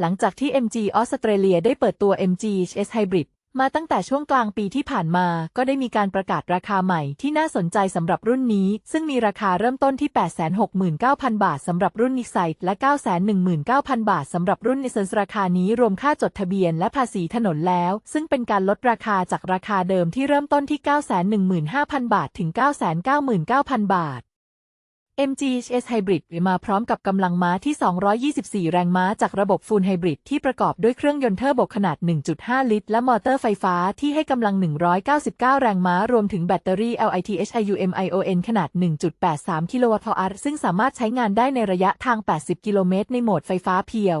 หลังจากที่ MG ออสเตรเลียได้เปิดตัว MG HS Hybrid มาตั้งแต่ช่วงกลางปีที่ผ่านมา ก็ได้มีการประกาศราคาใหม่ที่น่าสนใจสำหรับรุ่นนี้ ซึ่งมีราคาเริ่มต้นที่ 869,000 บาทสำหรับรุ่น Excite และ 919,000 บาทสำหรับรุ่น Essence ราคานี้รวมค่าจดทะเบียนและภาษีถนนแล้ว ซึ่งเป็นการลดราคาจากราคาเดิมที่เริ่มต้นที่ 915,000 บาทถึง 999,000 บาท MGHS Hybrid มาพร้อมกับกำลังม้าที่ 224 แรงม้าจากระบบ Full Hybrid ที่ประกอบด้วยเครื่องยนต์เทอร์โบขนาด 1.5 ลิตร และมอเตอร์ไฟฟ้าที่ให้กำลัง 199 แรงม้ารวมถึงแบตเตอรี่ LITHIUM ION ขนาด 1.83 กิโลวัตต์อซึ่งสามารถใช้งานได้ในระยะทาง 80 กิโลเมตร ในโหมดไฟฟ้าเพียว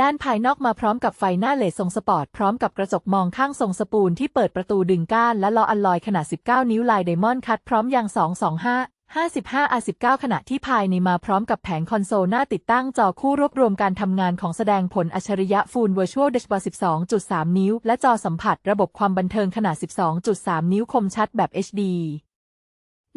ด้านภายนอกมาพร้อมกับไฟหน้าเลดทรงสปอร์ต พร้อมกับกระจกมองข้างทรงสปูลที่เปิดประตูดึงก้าน และล้ออัลลอยขนาด 19 นิ้วลายไดมอนด์คัตพร้อมยาง 225 55 R19 ขณะที่ภายในมาพร้อมกับแผงคอนโซลหน้าติดตั้งจอคู่รวบรวมการทำงานของแสดงผลอัจฉริยะ Full Virtual Dashboard 12.3 นิ้ว และจอสัมผัสระบบความบันเทิงขนาด 12.3 นิ้วคมชัดแบบ HD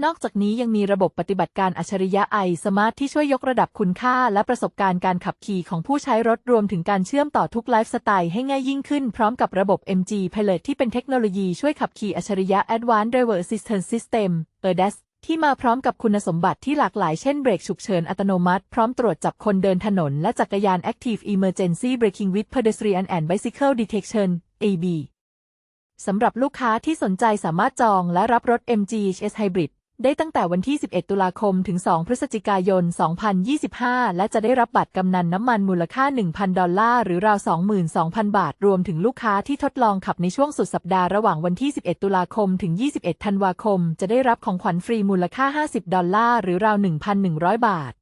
นอกจากนี้ยังมีระบบปฏิบัติการอัจฉริยะไอสมาร์ทที่ช่วยยกระดับคุณค่าและประสบการณ์การขับขี่ของผู้ใช้รถรวมถึงการเชื่อมต่อทุกไลฟ์สไตล์ให้ง่ายยิ่งขึ้นพร้อมกับระบบ MG Pilot ที่เป็นเทคโนโลยีช่วยขับขี่อัจฉริยะ Advanced Driver Assistance System ADAS ที่มาพร้อมกับคุณสมบัติที่หลากหลายเช่นเบรกฉุกเฉินอัตโนมัติ พร้อมตรวจจับคนเดินถนน และจักรยาน Active Emergency Braking with Pedestrian and Bicycle Detection AB สำหรับลูกค้าที่สนใจสามารถจองและรับรถ MG HS Hybrid ได้ตั้งแต่วันที่ 11 ตุลาคม ถึง 2 พฤศจิกายน 2025 และจะได้รับบัตรกำนันน้ำมันมูลค่า 1,000 ดอลลาร์ หรือราว 22,000 บาท รวมถึงลูกค้าที่ทดลองขับในช่วงสุดสัปดาห์ระหว่างวันที่ 11 ตุลาคม ถึง 21 ธันวาคม จะได้รับของขวัญฟรีมูลค่า 50 ดอลลาร์ หรือราว 1,100 บาท